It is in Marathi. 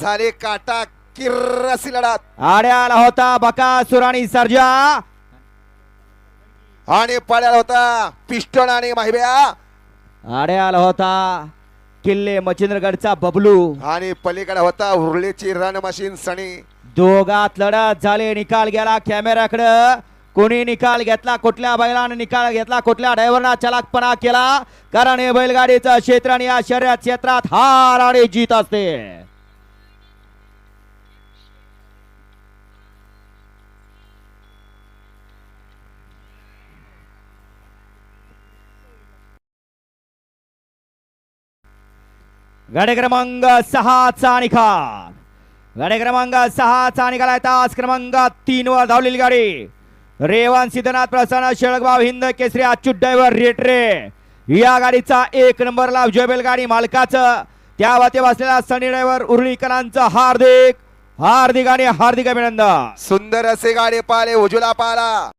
झाले काटा किर्रसी लढत. आड्याला होता बकासूर आणि सर्जा. आणि पळाला होता पिस्टन आणि माहिब्या. आड्याला होता किल्ले मच्छिंद्रगडचा बबलू. आणि पलीकडे होता उरळीची रन मशीन सणी दोघात लढत झाले निकाल गेला कॅमेऱ्याकडं कोणी निकाल घेतला कुठल्या बैलाने निकाल घेतला कुठल्या ड्रायव्हरना चलाकपणा केला? कारण हे बैलगाडीचं क्षेत्र आणि या शर्यत क्षेत्रात हार आणि जीत असते. गाडी क्रमांक सहाचा निकाल गाडी क्रमांक सहाचा निकाल आहे तास क्रमांक तीन वर धावलेली गाडी. रेवान सिद्धनाथ प्रसन्न शेळगाव हिंद केसरी अच्युत ड्रायव्हर रेटरे या गाडीचा एक नंबरला विजय गाडी मालकाचं. त्या वाते बसलेला सनी ड्रायव्हर उर्लीकरांचं हार्दिक हार्दिक आणि हार्दिक अभिनंदन. सुंदर असे गाडी पाले उजुला पाला.